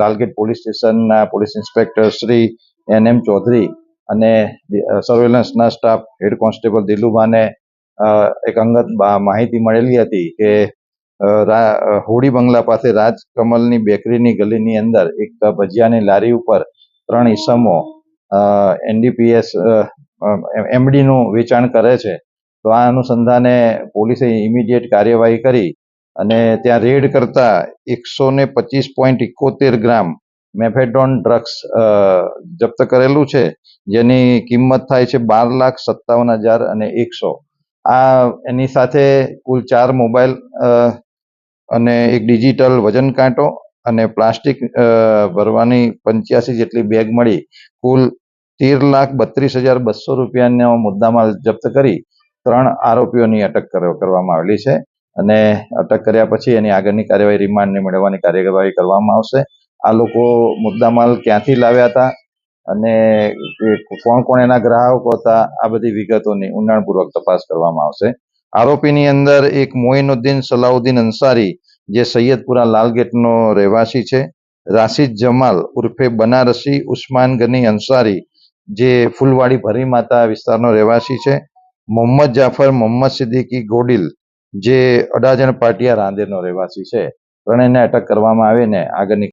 Lalgate police સ્ટેશનના police inspector Shri N M Chaudhary અને સર્વેલન્સના સ્ટાફ હેડ કોન્સ્ટેબલ દિલુભાને એક અંગત માહિતી મળેલી હતી કે હોડી બંગલા પાસે રાજકમલની બેકરીની ગલીની અંદર એક ભજીયાની લારી ઉપર ત્રણ ઈસમો એનડીપીએસ એમડીનું વેચાણ કરે છે. તો આ અનુસંધાને પોલીસે ઇમિડિયેટ કાર્યવાહી કરી અને ત્યાં રેડ કરતા એકસો ને પચીસ પોઈન્ટ ઇકોતેર ગ્રામ મેફેડોન ડ્રગ્સ જપ્ત કરેલું છે, જેની કિંમત થાય છે બાર લાખ સત્તાવન હજાર અને એકસો. આ, એની સાથે કુલ ચાર મોબાઈલ અને એક ડિજિટલ વજન કાંટો અને પ્લાસ્ટિક ભરવાની પંચ્યાસી જેટલી બેગ મળી. કુલ તેર લાખ બત્રીસ હજાર બસો રૂપિયાનો મુદ્દામાલ જપ્ત કરી ત્રણ આરોપીઓની અટક કરવામાં આવેલી છે. અને અટક કર્યા પછી એની આગળની કાર્યવાહી રિમાન્ડને મેળવવાની કાર્યવાહી કરવામાં આવશે. આ લોકો મુદ્દામાલ ક્યાંથી લાવ્યા હતા અને કોણ કોણ એના ગ્રાહકો હતા, આ બધી વિગતોની ઊંડાણપૂર્વક તપાસ કરવામાં આવશે. આરોપીની અંદર એક મોઇનુદ્દીન સલાઉદ્દીન અંસારી, જે સૈયદપુરા લાલગેટનો રહેવાસી છે. રાશિદ જમાલ ઉર્ફે બનારસી ઉસ્માન ગની અંસારી, જે ફૂલવાડી ભરી માતા વિસ્તારનો રહેવાસી છે. મોહમ્મદ જાફર, મોહમ્મદ સિદ્દીકી ગોડિલ જે અડાજણ પાટિયા રાંદેરનો રહેવાસી છે. ત્રણેયને અટક કરવામાં આવીને આગળની